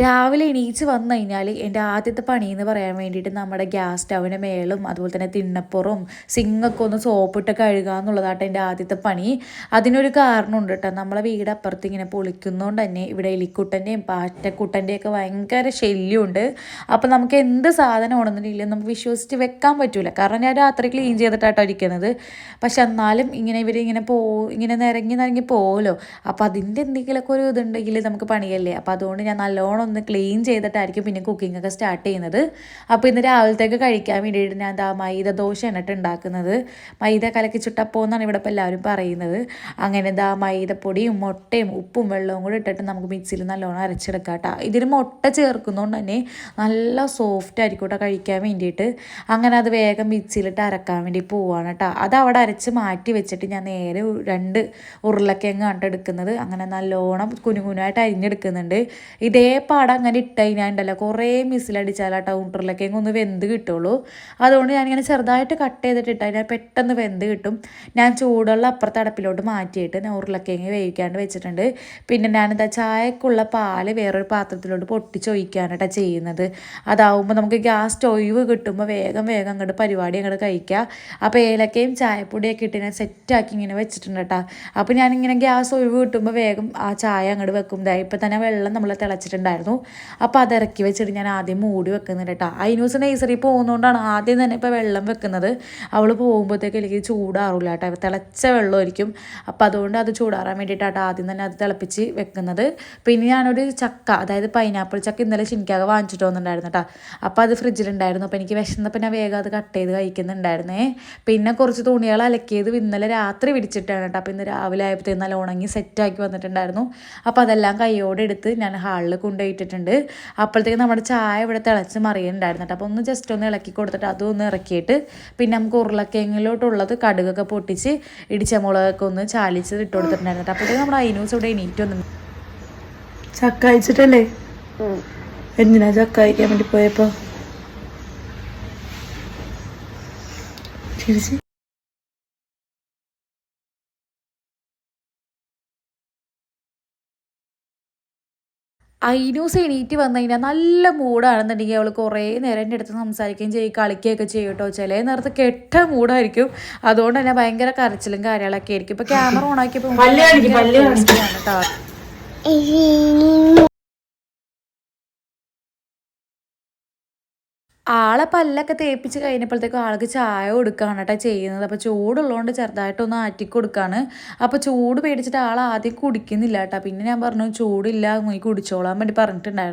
രാവിലെ എണീച്ച് വന്നു കഴിഞ്ഞാൽ എന്റെ ആദ്യത്തെ പണി എന്ന് പറയാൻ വേണ്ടിയിട്ട് നമ്മുടെ ഗ്യാസ് സ്റ്റവിന്റെ മേളും അതുപോലെ തന്നെ തിണ്ണപ്പുറവും സിങ്ങൊക്കെ ഒന്ന് സോപ്പിട്ട് കഴുകുക എന്നുള്ളതാട്ടോ എന്റെ ആദ്യത്തെ പണി. അതിനൊരു കാരണമുണ്ട് കേട്ടോ. നമ്മളെ വീട് അപ്പുറത്ത് ഇങ്ങനെ പൊളിക്കുന്നതുകൊണ്ട് തന്നെ ഇവിടെ എലിക്കുട്ടന്റെയും പാറ്റക്കുട്ടന്റെയും ഒക്കെ ഭയങ്കര ശല്യമുണ്ട്. അപ്പോൾ നമുക്ക് എന്ത് സാധനം ഉണർന്നിട്ടില്ല നമുക്ക് വിശ്വസിച്ച് വെക്കാൻ പറ്റില്ല കാരണം ഞാൻ രാത്രി ക്ലീൻ ചെയ്തിട്ടാട്ടോ ഇരിക്കുന്നത്. പക്ഷെ എന്നാലും ഇങ്ങനെ ഇവർ ഇങ്ങനെ പോ ഇങ്ങനെ നിരങ്ങി നിരങ്ങി പോകുമല്ലോ അപ്പോൾ അതിന്റെ എന്തെങ്കിലുമൊക്കെ ഒരു ഇതുണ്ടെങ്കിൽ നമുക്ക് പണിയല്ലേ? അപ്പോൾ അതുകൊണ്ട് ഞാൻ നല്ലോണം ഒന്ന് ക്ലീൻ ചെയ്തിട്ടായിരിക്കും പിന്നെ കുക്കിംഗ് ഒക്കെ സ്റ്റാർട്ട് ചെയ്യുന്നത്. അപ്പോൾ ഇന്ന് രാവിലത്തേക്ക് കഴിക്കാൻ വേണ്ടിയിട്ട് ഞാൻ എന്താ മൈദ ദോശ എന്നിട്ട് ഉണ്ടാക്കുന്നത്. മൈദ കലക്കി ചുട്ടപ്പോൾ എന്നാണ് ഇവിടെ ഇപ്പോൾ എല്ലാവരും പറയുന്നത്. അങ്ങനെ എന്താ മൈദപ്പൊടിയും മുട്ടയും ഉപ്പും വെള്ളവും കൂടി ഇട്ടിട്ട് നമുക്ക് മിക്സിയിൽ നല്ലോണം അരച്ചെടുക്കാം കേട്ടോ ഇതിൽ മുട്ട ചേർക്കുന്നതുകൊണ്ട് തന്നെ നല്ല സോഫ്റ്റ് ആയിരിക്കും കഴിക്കാൻ വേണ്ടിയിട്ട്. അങ്ങനെ അത് വേഗം മിക്സിയിലിട്ട് അരക്കാൻ വേണ്ടി പോവാണ് കേട്ടോ അത് അവിടെ അരച്ച് മാറ്റി വെച്ചിട്ട് ഞാൻ നേരെ രണ്ട് ഉരുളക്കിഴങ്ങ് കണ്ടെടുക്കുന്നത് അങ്ങനെ നല്ലോണം കുനുകുനായിട്ട് അരിഞ്ഞെടുക്കുന്നുണ്ട്. ഇതേ പാടം അങ്ങനെ ഇട്ട് കഴിഞ്ഞാൽ ഉണ്ടല്ലോ കുറേ മിസിലടിച്ചാലാട്ടോ ടൗണ്ടറിലൊക്കെ ഒന്ന് വെന്ത് കിട്ടുള്ളൂ. അതുകൊണ്ട് ഞാനിങ്ങനെ ചെറുതായിട്ട് കട്ട് ചെയ്തിട്ട് ഇട്ട് കഴിഞ്ഞാൽ പെട്ടെന്ന് വെന്ത് കിട്ടും. ഞാൻ ചൂടുള്ള അപ്പുറത്തെ അടപ്പിലോട്ട് മാറ്റിയിട്ട് ഞാൻ ഉരുളക്കിഴങ്ങ് വേവിക്കാണ്ട് വെച്ചിട്ടുണ്ട്. പിന്നെ ഞാനെന്താ ചായക്കുള്ള പാൽ വേറൊരു പാത്രത്തിലോട്ട് പൊട്ടിച്ചൊഴിക്കാനായിട്ടാണ് ചെയ്യുന്നത്. അതാവുമ്പോൾ നമുക്ക് ഗ്യാസ് സ്റ്റോവ് കിട്ടുമ്പോൾ വേഗം വേഗം അങ്ങോട്ട് പരിപാടി അങ്ങോട്ട് കഴിക്കുക അപ്പോൾ ഏലക്കയും ചായപ്പൊടിയൊക്കെ ഇട്ട് ഞാൻ സെറ്റാക്കി ഇങ്ങനെ വെച്ചിട്ടുണ്ട് കേട്ടോ. അപ്പോൾ ഞാനിങ്ങനെ ഗ്യാസ് ഒഴിവ് കിട്ടുമ്പോൾ വേഗം ആ ചായ അങ്ങോട്ട് വെക്കും. ഇപ്പം തന്നെ വെള്ളം നമ്മൾ തിളച്ചിട്ടുണ്ടായിരുന്നു. ഉണ്ടായിരുന്നു. അപ്പോൾ അതിറക്കി വെച്ചിട്ട് ഞാൻ ആദ്യം മൂടി വെക്കുന്നുണ്ട് കേട്ടോ. അതിനൂസ് നേഴ്സറി പോകുന്നതുകൊണ്ടാണ് ആദ്യം തന്നെ ഇപ്പോൾ വെള്ളം വെക്കുന്നത്. അവൾ പോകുമ്പോഴത്തേക്ക് എനിക്ക് ചൂടാറില്ല കേട്ടോ. തിളച്ച വെള്ളമായിരിക്കും. അപ്പോൾ അതുകൊണ്ട് അത് ചൂടാറാൻ വേണ്ടിയിട്ടാണ് ആദ്യം തന്നെ അത് തിളപ്പിച്ച് വെക്കുന്നത്. പിന്നെ ഞാനൊരു ചക്ക അതായത് പൈനാപ്പിൾ ചക്ക ഇന്നലെ ശനിക്കാകെ വാങ്ങിച്ചിട്ട് വന്നിട്ടുണ്ടായിരുന്നു കേട്ടോ. അപ്പോൾ അത് ഫ്രിഡ്ജിലുണ്ടായിരുന്നു. അപ്പോൾ എനിക്ക് വിശന്നപ്പോൾ ഞാൻ വേഗം അത് കട്ട് ചെയ്ത് കഴിക്കുന്നുണ്ടായിരുന്നേ. പിന്നെ കുറച്ച് തുണികൾ അലക്കിയത് ഇന്നലെ രാത്രി പിടിച്ചിട്ടാണ് കേട്ടോ. അപ്പോൾ ഇന്ന് രാവിലെ ആയപ്പോഴത്തേക്ക് നല്ല ഉണങ്ങി സെറ്റാക്കി വന്നിട്ടുണ്ടായിരുന്നു. അപ്പോൾ അതെല്ലാം കൈയോടെ എടുത്ത് ഞാൻ ഹാളിൽ കൊണ്ടുപോയി ഇട്ടിട്ടുണ്ട് അപ്പോഴത്തേക്ക് നമ്മുടെ ചായ ഇവിടെ തിളച്ച് മറിയുന്നുണ്ടായിരുന്നു കേട്ടോ. അപ്പോൾ ഒന്ന് ജസ്റ്റ് ഒന്ന് ഇളക്കി കൊടുത്തിട്ട് അതും ഒന്ന് ഇറക്കിയിട്ട് പിന്നെ നമുക്ക് ഉരുളക്കിഴങ്ങിലോട്ടുള്ളത് കടുകൊക്കെ പൊട്ടിച്ച് ഇടിച്ച മുളകൊക്കെ ഒന്ന് ചാലിച്ച് ഇട്ട് കൊടുത്തിട്ടുണ്ടായിരുന്നു കേട്ടോ. അപ്പോഴത്തേക്ക് നമ്മുടെ അയിനൂസ് ഇവിടെ എണീറ്റ് വന്നു. ചക്ക അയച്ചിട്ടല്ലേ എന്തിനാ ചക്ക അയക്കാൻ വേണ്ടി പോയപ്പോ? തിരിച്ച് ഐനൂസ് എണീറ്റ് വന്നു കഴിഞ്ഞാൽ നല്ല മൂഡാണെന്നുണ്ടെങ്കിൽ അവൾ കുറേ നേരം എന്റെ അടുത്ത് സംസാരിക്കുകയും ചെയ്യും കളിക്കുകയൊക്കെ ചെയ്യും കേട്ടോ. ചില നേരത്തെ കെട്ട മൂഡായിരിക്കും. അതുകൊണ്ട് തന്നെ ഭയങ്കര കരച്ചിലും കാര്യങ്ങളൊക്കെ ആയിരിക്കും. ഇപ്പൊ ക്യാമറ ഓൺ ആക്കിയപ്പോൾ കേട്ടോ. ആളെ പല്ലൊക്കെ തേപ്പിച്ച് കഴിഞ്ഞപ്പോഴത്തേക്കും ആൾക്ക് ചായ കൊടുക്കുകയാണ് കേട്ടോ ചെയ്യുന്നത്. അപ്പോൾ ചൂടുള്ളതുകൊണ്ട് ചെറുതായിട്ടൊന്ന് ആറ്റി കൊടുക്കുകയാണ് അപ്പോൾ ചൂട് പേടിച്ചിട്ട് ആൾ ആദ്യം കുടിക്കുന്നില്ല കേട്ടോ. പിന്നെ ഞാൻ പറഞ്ഞു ചൂടില്ല നീ കുടിച്ചോളാൻ വേണ്ടി പറഞ്ഞിട്ടുണ്ടായിരുന്നു.